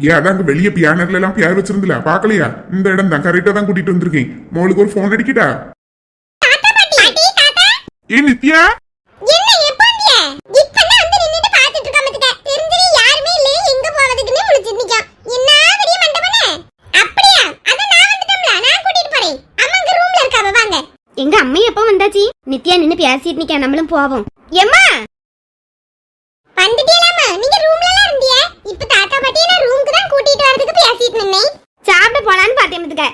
ஏன் அதான் அங்க வெளியே பியானர்ல எல்லாம் பேர் வச்சிருந்தல பாக்கலையா இந்த இடம் தான் கரெக்டா தான் கூட்டிட்டு வந்திருக்கேன். மோளுக்கு ஒரு போன் அடிக்கிட்டா? ஏ நித்யா? எங்க போவதுக்குன்னு முழிச்சிட்டு நிக்கான். என்ன பெரிய மண்டபனே அப்படியா? அத நான் வந்துட்டோம்ல நான் கூட்டிட்டு போறேன். அம்மா அங்க ரூம்ல இருக்காவ வாங்க. எங்க அம்மா எப்ப வந்தாச்சு? நித்யா நின்னு பேசிட்டு நிக்கா நம்மளும் போவோம். எம்மா வந்துட்டீங்களாமா நீங்க ரூம்ல எல்லாம் இருந்தீங்க இப்ப தாத்தா பாட்டியை நான் ரூமுக்கு தான் கூட்டிட்டு வரதுக்கு பேசிட்டு நின்னேன் சாப்பிட போலான்னு பார்த்தேன் பாத்துக்க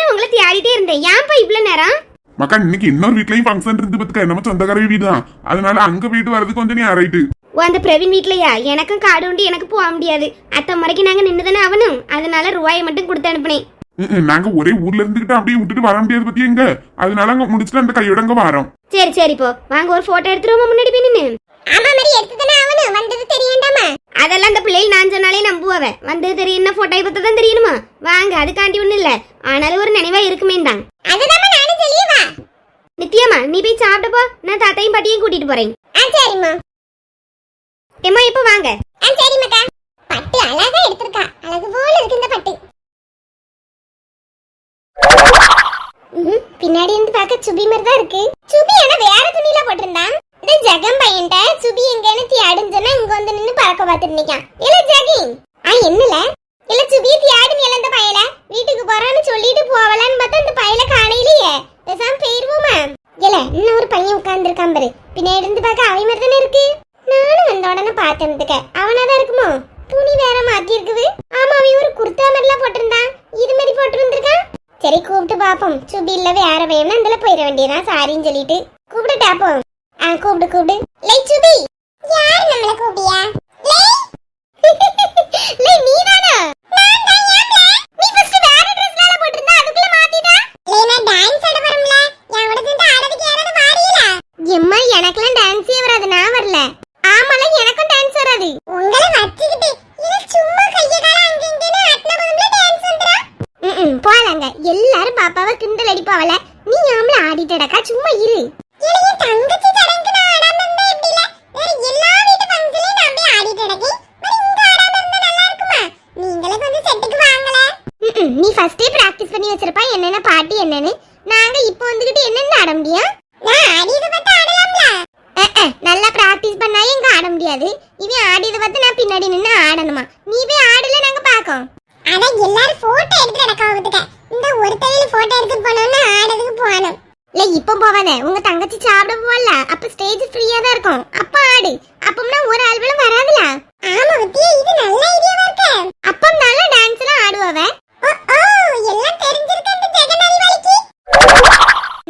நானும் உங்களை தேடிட்டே இருந்தேன். ஏன்ப்பா இவ்வளவு நேரம்? மக்கா இன்னைக்கு இன்னொரு வீட்லயும் ஃபங்க்ஷன் இருந்து பத்துக்க. நம்ம சொந்தக்கார வீடு தான் அதனால அங்க போயிட்டு வர்றது கொஞ்சம் நீ ரைட்டு ஓ அந்த பிரவீன் வீட்லயா? எனக்கும் காடு உண்டு எனக்கு போக முடியாது. அத்தை முறைக்கு நாங்க நின்னுதானே அவனும் அதனால ரூபாயை மட்டும் கொடுத்து அனுப்புனேன். நாங்க ஒரே ஊர்ல இருந்துகிட்டு அப்படியே விட்டுட்டு வர முடியாது பத்தி எங்க அதனால அங்க முடிச்சுட்டு அந்த கையோட அங்க வரோம். சரி சரி போ. வாங்க ஒரு போட்டோ எடுத்துருவோமா முன்னாடி போய் நின்னு. ஆமா மாதிரி எடுத்துதானே அவனு வந்தது தெரியண்டாமா அதெல்லாம் அந்த பிள்ளைகள் நான் சொன்னாலே நம்புவாவ. வந்து தெரியும் என்ன போட்டோ பத்தி தான் தெரியணுமா வாங்க அதுக்காண்டி ஒண்ணும் இல்ல. ஆனாலும் ஒரு நினைவா இருக்குமே தான் அதுதான் நானும் நித்யாமா நீ போய் சாப்பிட்டு போ. நான் தாத்தையும் பாட்டியும் கூட்டிட்டு போறேன். ஆ சரிம்மா. ஏம்மா இப்ப வாங்க. ஆ சரி மக்கா பட்டு அழகா எடுத்திருக்கா. அழகு போல இருக்கு இந்த பட்டு. பின்னாடி இருந்து பார்க்க சுபி மாதிரி தான் இருக்கு. சுபி ஆனா வேற துணியில போட்டிருந்தான். இந்த ஜெகம் பையன்ட்ட சுபி எங்கன்னு தேடுன்னு சொன்னா இங்க வந்து நின்னு பறக்க பார்த்துட்டு நிக்கான். இல்ல ஜெகி ஆ என்னல? இல்ல சுபி தேடுன்னு இல்ல இந்த பயல? வீட்டுக்கு போறான்னு சொல்லிட்டு போவலான்னு பார்த்தா இந்த பயல காணையிலேயே பேசாம போயிருவோமா? இல்ல இன்னும் ஒரு பையன் உட்கார்ந்துருக்கான் பாரு. பின்னாடி இருந்து பார்க்க அவன் மாதிரி தானே இருக்கு? நானும் வந்த உடனே பார்த்தேன்னுக்க அவனாதான் இருக்குமோ? துணி வேற மாத்தி இருக்குது. ஆமா அவன் ஒரு குர்தா மாதிரிலாம் போட்டிருந்தான். இது மாதிரி போட்டிருந்திருக்கான்? சரி கூப்பிட்டு பாப்போம் சுபி இல்ல வேற வேணும் அதுல போயிட வேண்டியதான் சாரின்னு சொல்லிட்டு. கூப்பிட்டுட்டாப்போம் ஆ கூப்பிடு கூப்பிடு. லை சுபி. யார் நம்மள கூப்பிடியா? லை. லை நீ தானா நான் தான் ஏம்ல நீ ஃபர்ஸ்ட் வேற ட்ரெஸ்ல போட்டிருந்தா அதுக்குள்ள மாத்திட்டா? லை நான் டான்ஸ் ஆட வரம்ல என் கூட சேர்ந்து ஆடதுக்கு யாராவது வாரியல? எம்மா எனக்கெல்லாம் டான்ஸே வராது. நான் வரல. ஆமால எனக்கும் டான்ஸ் வராது. உங்களை வச்சிக்கிட்டு இது சும்மா கைய கால அங்க இங்கன்னு அட்ன பதம்ல டான்ஸ் வந்துடா ம் போலாங்க. எல்லாரும் பாப்பாவை கிண்டல் அடிப்பாவல. நீ ஆம்பள ஆடிட்டடக்கா சும்மா இரு. எனக்கு தங்கச்சி தரங்க நான் ஆடாம இருந்தா எப்படி இல்ல வேற எல்லா வீட்டு ஃபங்க்ஷன்லயும் நான் அப்படியே ஆடிட்டு கிடக்கேன் మరి இங்க ஆடாம இருந்தா நல்லா இருக்குமா நீங்களே கொஞ்சம் செட்டுக்கு வாங்கல ம்ம், நீ ஃபர்ஸ்டே பிராக்டிஸ் பண்ணி வச்சிருப்பா என்னென்ன? நாங்க இப்போ வந்துகிட்டு என்னென்ன ஆட முடியும்? நல்லா பிராக்டிஸ் பண்ணா எங்க ஆட முடியாது? இவன் ஆடியத பார்த்து நான் பின்னாடி நின்னு ஆடணுமா? நீ போய் ஆடல நாங்க பாக்கோம் அட எல்லாரும் போட்டோ எடுத்து நடக்காவதுக்க இந்த ஒரு தையில போட்டோ எடுத்து போனோம்னா ஆடதுக்கு போகணும். இல்ல இப்ப போவாத. உங்க தங்கச்சி சாப்பிட போகல அப்ப ஸ்டேஜ் ஃப்ரீயா தான் இருக்கும். அப்ப ஆடு. அப்பம்னா ஒரு ஆல்பம் வராதுல. ஆமா இது நல்ல ஐடியாவா இருக்கு. அப்பம் நல்ல டான்ஸ் எல்லாம் ஆடுவவ ஓ ஓ எல்லாம் தெரிஞ்சிருக்கு.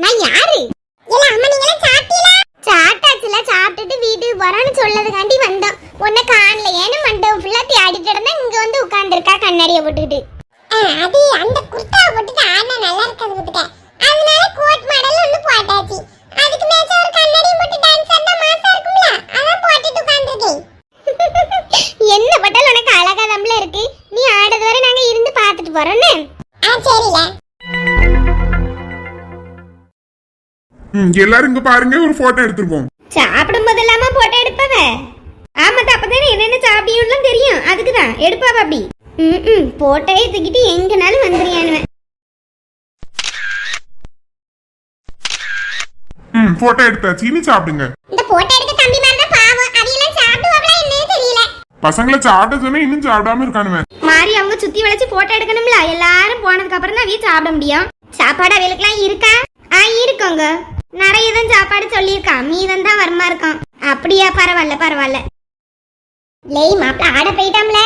நான் யாரு? சாப்பிட்டுட்டு வீட்டுக்கு சொல்லதுக்காண்டி வந்தோம் உன்னை காணலையேன்னு மண்டபம் ஃபுல்லா தேடிட்டு இருந்தா இங்க வந்து உட்கார்ந்துருக்கா கண்ணாடியை போட்டுக்கிட்டு அது அந்த குர்தா போட்டுட்டு ஆனா நல்லா இருக்காது எல்லாரும் இங்க பாருங்க ஒரு போட்டோ எடுத்துருவோம். சாப்பிடும் போதெல்லாமா போட்டோ எடுப்பவ? ஆமா அப்பதானே என்னென்ன சாப்பிடியும் தெரியும். அதுக்குதான் எடுப்பாவ அப்படி. ம் போட்டோயே தூக்கிட்டு எங்கனாலும் வந்துறியானுவன் ம் போட்டோ எடுத்தாச்சு இனி சாப்பிடுங்க. இந்த போட்டோ எடுக்க தம்பி மாதிரி பாவம். அவையெல்லாம் சாப்பிடுவாங்களா தெரியல. பசங்களை சாப்பிட சொன்னா இன்னும் சாப்பிடாம இருக்கானுவன். மாறி அவங்க சுத்தி வளைச்சு போட்டோ எடுக்கணும்ல எல்லாரும் போனதுக்கு அப்புறம் தான் சாப்பிட முடியும். சாப்பாடு அவைகளுக்குலாம் இருக்கா? ஆ இருக்குங்க. நிறைய தான் சாப்பாடு சொல்லியிருக்கான். மீதம் தான் வருமா இருக்கான். அப்படியா பரவாயில்ல பரவாயில்ல. லேய் மாப்பிள்ள ஆட போயிட்டாம்ல?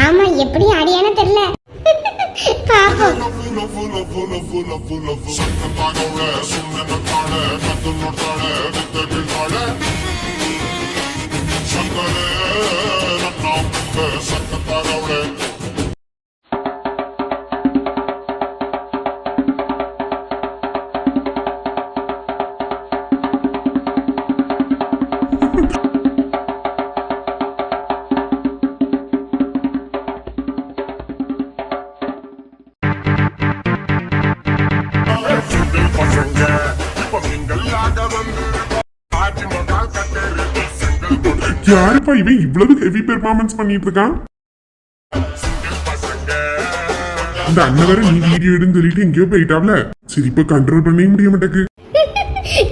ஆமா எப்படி ஆடியானு தெரியல. பாப்போம். பசங்கள் இவன் இவ்வளவு ஹெவி பெர்ஃபார்மன்ஸ் பண்ணிட்டு இருக்கான்? இந்த அண்ணன் வேற நீ வீடியோ எடுன்னு சொல்லிட்டு எங்கேயோ போயிட்டாப்ல. சரி இப்ப கண்ட்ரோல் பண்ணவே முடிய மாட்டேக்கு.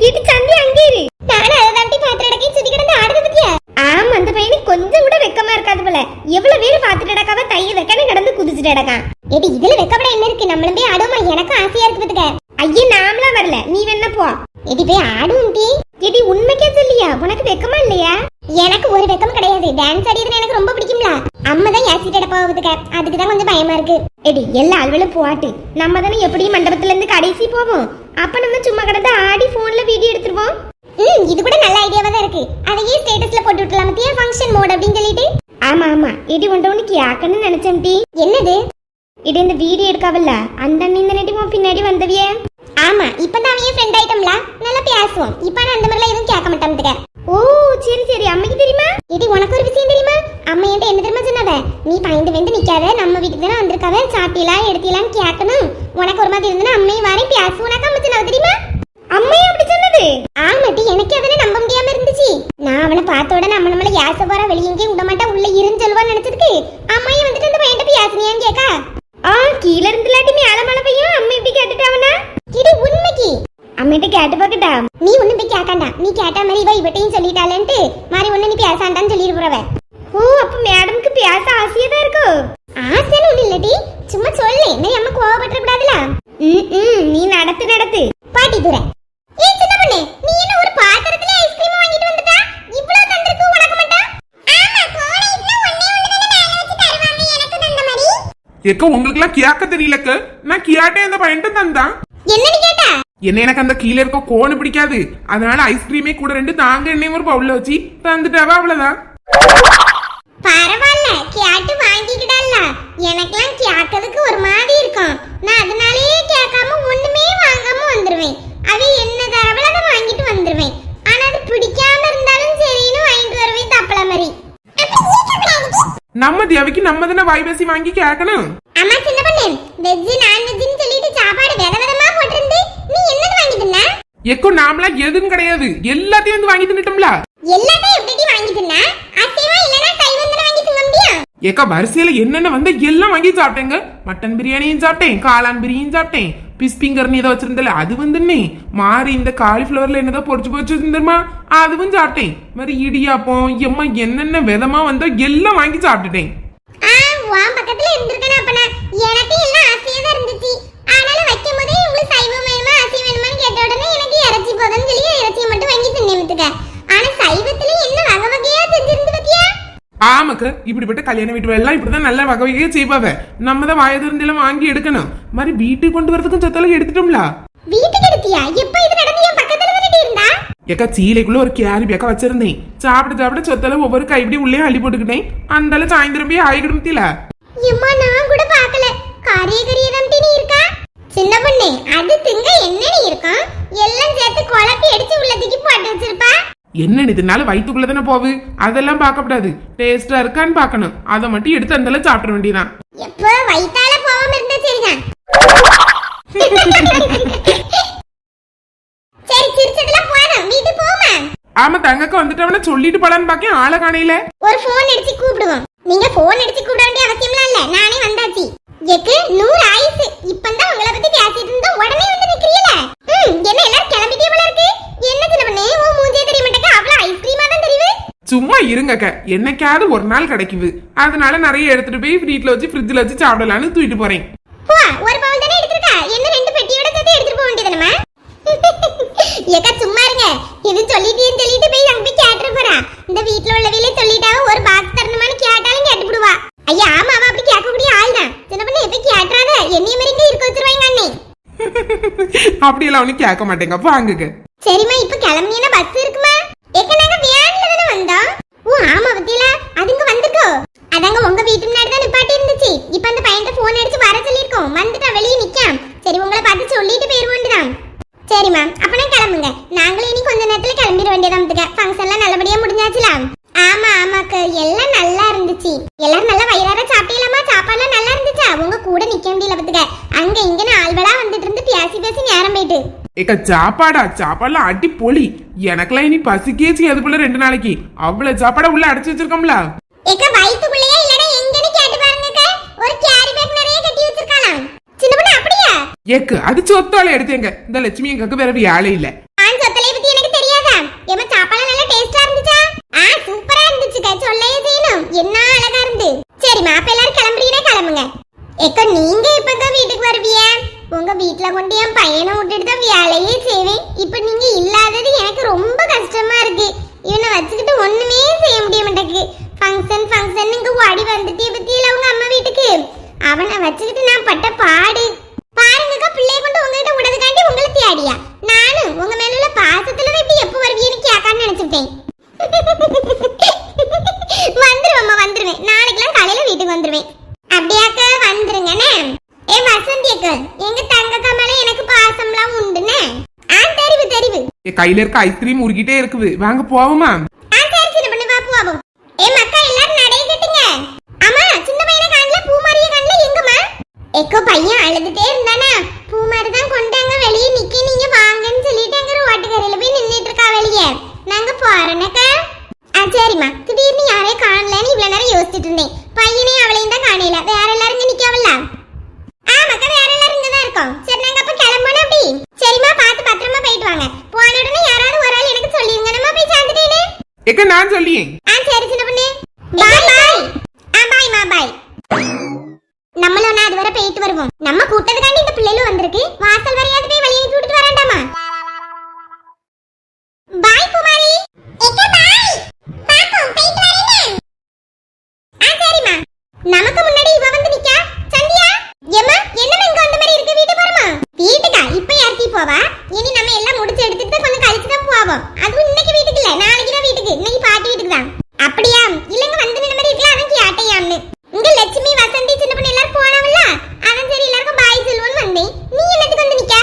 இது சந்தி அங்கே இரு. நானும் அதை பாத்திர இடக்கி சுத்தி கிடந்து ஆடுறது பத்தியா? ஆமா அந்த பையனுக்கு கொஞ்சம் கூட வெக்கமா இருக்காது போல. எவ்வளவு பேர் பாத்துட்டு இடக்காவ தைய வெக்கன்னு கிடந்து குதிச்சுட்டு இடக்கான் ஏடி இதுல வெக்கப்பட என்ன இருக்கு? நம்மளும் போய் ஆடுமா எனக்கும் ஆசையா இருக்கு பாத்துக்க. ஐயா நாமளா வரல. நீ வேணா போ. எடி போய் ஆடுவோம் டி. எடி உண்மைக்கே சொல்லியா? உனக்கு வெக்கமா இல்லையா? எனக்கு ஒரு வெக்கம் கிடையாது. டான்ஸ் ஆடியது எனக்கு ரொம்ப பிடிக்கும்ல. அம்மா தான் ஏசிட்டு போவதுக்க அதுக்கு தான் கொஞ்சம் பயமா இருக்கு. எடி எல்லா ஆள்களும் போட்டு நம்ம தானே எப்படியும் மண்டபத்துல இருந்து கடைசி போவோம். அப்ப நம்ம சும்மா கிடந்து ஆடி போன்ல வீடியோ எடுத்துருவோம். ம் இது கூட நல்ல ஐடியாவா தான் இருக்கு. அதையே ஸ்டேட்டஸ்ல போட்டு விட்டுலாம் பத்தியா ஃபங்க்ஷன் மோட் அப்படின்னு சொல்லிட்டு. ஆமா ஆமா. எடி உன்ட்ட உனக்கு யாக்கன்னு நினைச்சேன் டி. என்னது? இது இந்த வீடியோ எடுக்காவல்ல. அந்த அண்ணி இந்த நடி உன் பின்னாடி வந்தவியே. ஆமா இப்பதான் அவன் ஃப்ரெண்ட் ஆயிட்டோம்ல. நல்லா பேசுவோம். இப்ப நான் அந்த மாதிரிலாம் எதுவும் கேட்க மாட்டேன் ஓ சரி சரி. அம்மைக்கு தெரியுமா? இது உனக்கு ஒரு விஷயம் தெரியுமா? அம்மா என்கிட்ட என்ன தெரியுமா சொன்னவ? நீ பயந்து வந்து நிக்காத நம்ம வீட்டுக்கு தானே வந்திருக்காவ? சாப்பிட்டீங்களா எடுத்தீங்களான்னு கேட்கணும். உனக்கு ஒரு மாதிரி இருந்தா அம்மையும் வாரேன் பேசு உனக்கு அம்மா சொன்னவ தெரியுமா? அம்மையும் அப்படி சொன்னது. ஆமாட்டி எனக்கு அதனை நம்ப முடியாம இருந்துச்சு. நான் அவனை பார்த்த உடனே நம்ம நம்மள யாச போற வெளியெங்கேயும் விட மாட்டேன் உள்ள இருந்து சொல்லுவான்னு நினைச்சதுக்கு அம்மையும் வந்துட்டு அந்த பையன்ட்ட பேசுனியான்னு கேக்கா ஆ கீழ இருந்து இல்லாட்டி மேல மழை பெய்யும் அம்மா இப்படி கேட்டுட்டாவனா இது உண்மைக்கு அம்மிட்ட கேட்டு பார்க்கட்டா நீ ஒண்ணும் போய் கேட்காண்டா நீ கேட்ட இவட்டையும் சொல்லிட்டாளேன்ட்டு மாதிரி ஒண்ணு நீ பேசாண்டான்னு சொல்லிட்டு போறவ. ஓ அப்ப மேடம்க்கு பேச ஆசையா தான் இருக்கு? ஆசைன்னு ஒண்ணு இல்லடி. சும்மா சொல்லு என்ன அம்மா கோவப்பட்டுற கூடாதுல ம் ம் நீ நடத்து நடத்து. பாட்டி துற ஏய் சின்ன பொண்ணு நீ என்ன ஒரு பாத்திரத்துல ஐஸ்கிரீம் வாங்கிட்டு வந்துட்டா? இவ்ளோ தந்திருக்கு உனக்கு மட்டும்? ஆமா போன இதுல ஒண்ணே ஒண்ணு தான மேல வச்சு தருவாங்க. எனக்கு தந்த மாதிரி எக்க உங்களுக்கு எல்லாம் கேட்க தெரியலக்க. நான் கியாட்டே அந்த பையன்ட்டு தந்தான். என்னன்னு கேட்டா? என்ன எனக்கு அந்த கீழே இருக்க கோனு பிடிக்காது. அதனால ஐஸ்கிரீமே கூட ரெண்டு தாங்க எண்ணெயும் ஒரு பவுல்ல வச்சு தந்துட்டாவா அவ்வளவுதான். பரவாயில்ல கேட்டு வாங்கிக்கிடல. எனக்கெல்லாம் கேட்கறதுக்கு ஒரு மாதிரி இருக்கும். நான் அதனாலேயே கேட்காம ஒண்ணுமே வாங்காம வந்துருவேன். அது என்ன தரவல அதை வாங்கிட்டு வந்துருவேன். ஆனா அது பிடிக்காம இருந்தாலும் சரின்னு வாங்கிட்டு வருவேன் தப்பல மாதிரி. நம்ம தேவைக்கு நம்ம தானே வாய் பேசி வாங்கி கேட்கணும் அம்மா சின்ன பொண்ணு வெஜ் நான்வெஜ்னு சொல்லிட்டு சாப்பாடு வித விதமா போட்டிருந்து நீ என்னது வாங்கி தின்ன எக்கோ நாமளா எதுவும் கிடையாது. எல்லாத்தையும் வந்து வாங்கி தின்னுட்டோம்ல. எல்லாத்தையும் எப்படி வாங்கி தின்ன? அசைவம் இல்லனா சைவம் தானே வாங்கி தின்ன முடியும் ஏக்கா வரிசையில என்னென்ன வந்து எல்லாம் வாங்கி சாப்பிட்டேங்க. மட்டன் பிரியாணியும் சாப்பிட்டேன் காளான் பிரியாணியும் சாப்பிட்டேன். பிஸ் பிங்கர்னு ஏதோ வச்சிருந்தல அது வந்துன்னே மாறி இந்த காலிஃபிளவர்ல என்னதோ பொரிச்சு பொரிச்சு வச்சிருந்தமா அதுவும் சாப்பிட்டேன். மாதிரி இடியாப்பம் எம்மா என்னென்ன விதமா வந்தோ எல்லாம் வாங்கி சாப்பிட்டுட்டேன். பக்கத்துல இருந்திருக்கேன் அப்பனா எனக்கு எல்லாம் ஆசையா தான் இருந்துச்சு ஆனாலும் வைக்கும் போதே உங்களுக்கு சைவம் வேணுமா அசைவம் வேணுமான்னு கேட்ட உடனே எனக்கு இறைச்சி போதும்னு சொல்லி இறைச்சியை மட்டும் வாங்கி தின்னுட்டுக்க ஆனா சைவத்துல என்ன வகை வகையா செஞ்சிருந்து பத்தியா ஆமாக்கு இப்படிப்பட்ட கல்யாண வீட்டு எல்லாம் இப்படிதான் நல்ல வகை வகையா செய்வாவ நம்ம தான் வாய திறந்தெல்லாம் வாங்கி எடுக்கணும். மாதிரி வீட்டுக்கு கொண்டு வரதுக்கும் சொத்தெல்லாம் எடுத்துட்டோம்ல? வீட்டுக்கு எடுத்தியா? எப்ப இது நடந்து என் பக்கத்துல வந்துட்டு இருந்தா? ஏக்கா சீலைக்குள்ள ஒரு கேரி பேக்கா வச்சிருந்தேன். சாப்பிட சாப்பிட சொத்தெல்லாம் ஒவ்வொரு கைப்பிடி உள்ளே அள்ளி போட்டுக்கிட்டேன். அந்த சாயந்தரம் போய் ஆயிக்கிடும் தீல எம்மா நான் கூட பார்க்கல. கரிய கரிய தான் நீ இருக்கா? சின்ன பொண்ணு அது திங்க என்ன நீ இருக்கும் எல்லாம் சேர்த்து குழப்பி அடிச்சு உள்ள தூக்கி போட்டு வச்சிருப்பா? என்ன இதனால வயிற்றுக்குள்ள தானே போகுது அதெல்லாம் பார்க்கப்படாது டேஸ்டா இருக்கான்னு பார்க்கணும். அதை மட்டும் எடுத்து அந்த சாப்பிட வேண்டியதான் எப்ப வயித்தால போகாம இருந்தா சரிதான். சரி சிரிச்சதுல போதும் வீட்டு போமா? ஆமா தங்கக்கா வந்துட்டவன சொல்லிட்டு போலான்னு பாக்கேன் ஆளை காணையில. ஒரு போன் அடிச்சு கூப்பிடுவோம். நீங்க போன் அடிச்சு கூப்பிட வேண்டிய அவசியம்லாம் இல்ல. நானே வந்தாச்சு. எக்கு நூறு ஆயுசு. இப்பதான் உங்களை பத்தி பேசிட்டு இருந்தா உடனே வந்து நிக்கிறீல ம் என்ன எல்லாரும் கிளம்பிட்டே போல இருக்கு என்ன சின்ன பண்ணே உன் மூஞ்சே தெரிய மாட்டேங்க அவ்வளவு ஐஸ்கிரீமா தான் தெரியுது சும்மா இருங்கக்க. என்னைக்காவது ஒரு நாள் கிடைக்குது. அதனால நிறைய எடுத்துட்டு போய் வீட்டுல வச்சு ஃப்ரிட்ஜ்ல வச்சு சாப்பிடலான்னு தூக்கிட்டு போறேன். ஒரு பவுல் தானே எடுத்திருக்கா? என்ன ரெண்டு பெட்டியோட சேர்த்து எடுத்துட்டு போக வேண்டியதுனமா ஏக்கா சும்மா இருங்க. இது சொல்லிட்டேன்னு சொல்லிட்டு போய் அங்க போய் கேட்டுற போறா. இந்த வீட்ல உள்ளவையிலே சொல்லிட்டாவ ஒரு பாக்ஸ் தரணுமான்னு கேட்டாலும் கேட்டுப்படுவா. ஐயா ஆமா அவ அப்படி கேட்கக்கூடிய ஆள் தான். சின்ன பண்ணி எப்ப கேட்டுறாத என்னைய மாதிரி இருக்க வச்சிருவாங்க அண்ணே. அப்படியெல்லாம் ஒன்னும் கேட்க மாட்டேங்க. வாங்குங்க சரிம்மா இப்ப கிளம்பினா பஸ் இருக்குமா ஏக்க நாங்க வேன்ல தானே வந்தோம் ஓ ஆமா பத்தியில அதுங்க வந்துக்கோ அதாங்க உங்க வீட்டு முன்னாடி தான் நிப்பாட்டி இருந்துச்சு இப்ப அந்த பையன்ட்ட போன் அடிச்சு வர சொல்லிருக்கோம் வந்துட்டா வெளியே நிக்காம் சரி உங்களை பார்த்து சொல்லிட்டு போயிருவோண்டுதான் சரிம்மா அப்பனா கிளம்புங்க நாங்களும் இனி கொஞ்ச நேரத்துல கிளம்பிட வேண்டியதான் ஃபங்க்ஷன்லாம் நல்லபடியா முடிஞ்சாச்சுலாம் ஆமா ஆமாக்கு எல்லாம் நல்லா இருந்துச்சு எல்லாரும் நல்லா வயிறார சாப்பிட்டீங்களாமா சாப்பாடுலாம் நல்லா இருந்துச்சா உங்க கூட நிக்க முடியல பத்துக்க அங்க இங்கன்னு ஆள்வலா வந்துட்டு இருந்து பேசி பேசி நேரம் போயிட்டு ஏக்கா சாப்பாடா? சாப்பாடுலாம் அடி பொலி எனக்கெல்லாம் இனி பசிக்கே செய்யாது ரெண்டு நாளைக்கு. அவ்வளவு சாப்பாடை உள்ள அடைச்சு வச்சிருக்கோம்ல. ஏக்க வயித்துக்குள்ளேயே இல்லனா எங்கன்னு கேட்டு பாருங்க ஒரு கேரி பேக் நிறைய கட்டி வச்சிருக்கானாம் ஏக்கு அது சொத்தால எடுத்தேங்க. இந்த லட்சுமி எங்களுக்கு வேற வேலை இல்ல ஆண் சொத்தலை பத்தி எனக்கு தெரியாதா ஏமா சாப்பாடு நல்லா டேஸ்டா இருந்துச்சா ஆ சூப்பரா இருந்துச்சுக்கா சொல்லையே செய்யணும் என்ன அழகா இருந்து சரிம்மா அப்ப எல்லாரும் கிளம்புறீங்கன்னா கிளம்புங்க எக்க நீங்க இப்பதான் வீட்டுக்கு வருவிய உங்க வீட்ல கொண்டு என் பையனை விட்டுட்டு தான் வேலையே செய்வேன் இப்ப நீங்க இல்லாதது எனக்கு ரொம்ப கஷ்டமா இருக்கு இவனை வச்சுக்கிட்டு ஒண்ணுமே செய்ய முடிய மாட்டேங்குது ஃபங்க்ஷன் ஃபங்க்ஷன் இங்க ஓடி வந்துட்டே பத்தியில உங்க அம்மா வீட்டுக்கு. அவனை வச்சுக்கிட்டு நான் பட்ட பாடு. பாருங்கக்கா பிள்ளைய கொண்டு உங்ககிட்ட விடதுக்காண்டி உங்களை தேடியா. நானும் உங்க மேல உள்ள பாசத்துல இப்படி எப்ப வருவீன்னு கேட்கான்னு நினைச்சிட்டேன் வந்துருவேம்மா வந்துருவேன். நாளைக்கெல்லாம் காலையில வீட்டுக்கு வந்துருவேன். அப்படியாக்க வந்துருங்கண்ணே. ஏ வசந்தி அக்கா எங்க தங்கக்கா மேல எனக்கு பாசம்லாம் உண்டுண்ணே. ஆ தெரிவு தெரிவு. கையில இருக்க ஐஸ்கிரீம் உருகிட்டே இருக்குது. வாங்க போவோமா ஆ சரி சின்ன பண்ணி வா போவோம் ஏ மக்கா எல்லாரும் நடைய கட்டுங்க அம்மா சின்ன பையனை காணல பூமாரிய காணல எங்கம்மா எக்கோ பையன் அழுதுட்டே இருந்தானா? பூமாரி தான் கொண்டாங்க வெளியே நிக்க நீங்க வாங்கன்னு சொல்லிட்டு அங்க ரோட்டுக்கரையில போய் நின்னுட்டு இருக்கா வெளியே. நாங்க போறோம்னக்கா ஆ சரிம்மா. திடீர்னு யாரையும் காணலன்னு இவ்வளவு நேரம் யோசிச்சுட்டு இருந்தேன். பையனையும் அவளையும் தான் காணல. வேற எல்லாரும் இங்க நிக்கவல்ல? ஆ மக்கா வேற எல்லாரும் இங்க தான் இருக்கோம். சரி நாங்க அப்ப கிளம்பணும் அப்படி. சரிம்மா பார்த்து பத்திரமா போயிட்டு வாங்க. போன உடனே யாராவது ஒரு ஆள் எனக்கு சொல்லிருங்க. நம்ம போய் சேர்ந்துட்டேன்னு எக்க நான் சொல்லியேன் ஆ சரி சின்ன பொண்ணு. பாய் பாய் ஆ பாய் மா பாய் நம்மளும் நான் அதுவரை போயிட்டு வருவோம் நம்ம கூட்டத்துக்காண்டி இந்த பிள்ளைகளும் வந்திருக்கு வாசல் வரையாவது போய் வழி அனுப்பி விட்டுட்டு வரண்டாமா பாய் குமாரி எக்க பாய் பாப்போம் போயிட்டு வரேனே ஆ சரிம்மா நமக்கு முன்னாடி இவ வந்து நிக்கா சந்தியா ஏம்மா என்னம்மா இங்க வந்த மாதிரி இருக்கு வீட்டு போறோமா வீட்டுக்கா இப்ப யார்த்தி போவா இனி நம்ம எல்லாம் முடிச்சு எடுத்துட்டு தான் கொஞ்சம் கழிச்சு தான் போவோம் அதுவும் இன்னைக்கு வீட்டுக்கு இல்ல நாளைக்கு தான் வீட்டுக்கு இன்னைக்கு பாட்டி வீட்டுக்கு தான் அப்படியா இல்லங்க வந்து நின்ன மாதிரி இருக்கலாம் அதான் கேட்டையான்னு இங்க லட்சுமி வசந்தி சின்ன பொண்ணு எல்லாரும் போனவல்ல அதான் சரி எல்லாருக்கும் பாய் சொல்லுவோன்னு வந்தேன் நீ என்னத்துக்கு வந்து நிக்க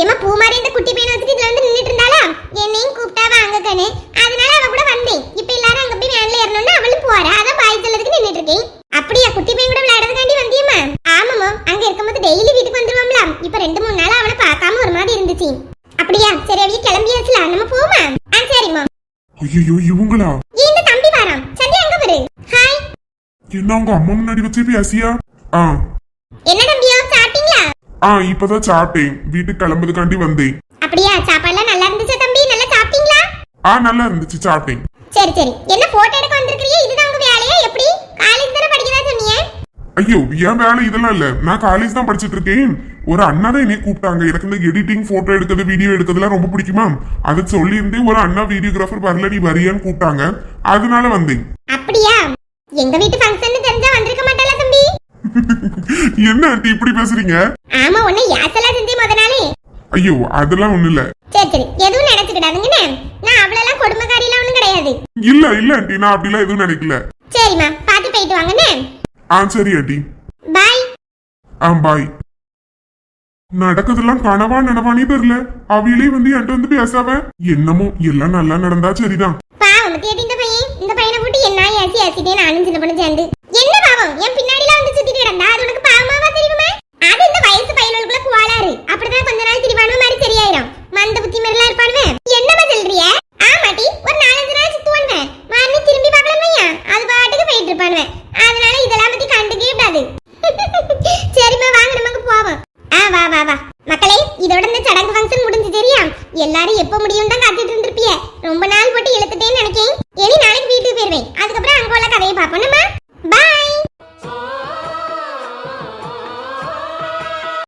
ஏமா பூமாரி இந்த குட்டி பையனை வச்சுட்டு இதுல வந்து நின்னுட்டு இருந்தாளா என்னையும் கூப்பிட்டா வாங்க கண்ணு அதனால அவ கூட வந்தேன் இப்ப எல்லாரும் அங்க போய் வேன்ல ஏறணும்னு அவளும் போறா அதான் பாய் சொல்லதுக்கு நின்னுட்டு இருக்கேன் அப்படியா குட்டி பையன் கூட விளையாடுறதுக்காண்டி வந்தியம்மா ஆமாமா அங்க இருக்கும்போது டெய்லி வீட்டுக்கு வந்துருவாம்ல இப்ப ரெண்டு மூணு நாள் அவனை பார்க்காம ஒரு மாதிரி இருந்துச்சு அப்படியா சரி அப்படியே கிளம்பியாச்சுல நம்ம போமா ஆ சரிம்மா ஐயோ இவங்களா இந்த தம்பி வாராம் சந்தி அங்க வரு ஹாய் என்ன உங்க அம்மா முன்னாடி வச்சு பேசியா? ஆ. என்ன தம்பியோ சாப்பிட்டீங்களா? ஆ இப்பதான் சாப்பிட்டேன். வீட்டுக்கு கிளம்புறதுக்காண்டி வந்தேன். அப்படியா? சாப்பாடுலாம் நல்லா இருந்துச்சா தம்பி? நல்லா சாப்பிட்டீங்களா? ஆ நல்லா இருந்துச்சு சாப்பிட்டேன். சரி சரி. என்ன போட்டோ எடுக்க வந்திருக்கீங்க இதுதான் உங்க வேலையா எப்படி காலேஜ் தானே படிக்கிறதா சொன்னீங்க ஐயோ என் வேலை இதெல்லாம் இல்ல. நான் காலேஜ் தான் படிச்சிட்டு இருக்கேன். ஒரு அண்ணா தான் என்னை கூப்பிட்டாங்க. எனக்கு இந்த எடிட்டிங் போட்டோ எடுக்கிறது வீடியோ எடுக்கிறதுலாம் ரொம்ப பிடிக்குமா? அதை சொல்லியிருந்தேன் ஒரு அண்ணா வீடியோகிராஃபர் வரல நீ வரியான்னு கூப்பிட்டாங்க. அதனால வந்தேன். அப்படியா? எங்க வீட்டு ஃபங்க்ஷன் தெரிஞ்சா வந்திருக்க மாட்டாளா தம்பி? என்ன ஆண்டி இப்படி பேசுறீங்க? ஆமா உன்னை யாசலா செஞ்சு முத நாளே. ஐயோ அதெல்லாம் ஒண்ணு இல்ல. சரி சரி. எதுவும் நினைச்சுக்கிடாதுங்கண்ணே நான் அவ்வளோலாம் கொடுமைக்காரியெல்லாம் ஒன்றும் கிடையாது. இல்ல இல்ல ஆண்டி. நான் அப்படிலாம் எதுவும் நினைக்கல. சரிம்மா பார்த்து போயிட்டு வாங்கண்ணே ஆ சரி ஆண்டி பாய் ஆ பாய் நடக்கிறதெல்லாம் கனவா நனவானே தெரியல அவியிலே வந்து என்கிட்ட வந்து பேசாவ என்னமோ எல்லாம் நல்லா நடந்தா சரிதான். பாவம் தேடி இந்த பையன் இந்த பையனை போட்டு என்ன ஏசி ஏசிட்டே நானும் சின்ன பொண்ணு சேர்ந்து. என்ன பாவம்? என் பின்னாடிலாம் வந்து சுத்திட்டு கிடந்தா அது உனக்கு பாவமாவா தெரியுமா? அது இந்த வயசு பையனுக்குள்ள கோளாறு அப்படிதான் கொஞ்ச நாள் திரிவானு மாதிரி சரியாயிரும்.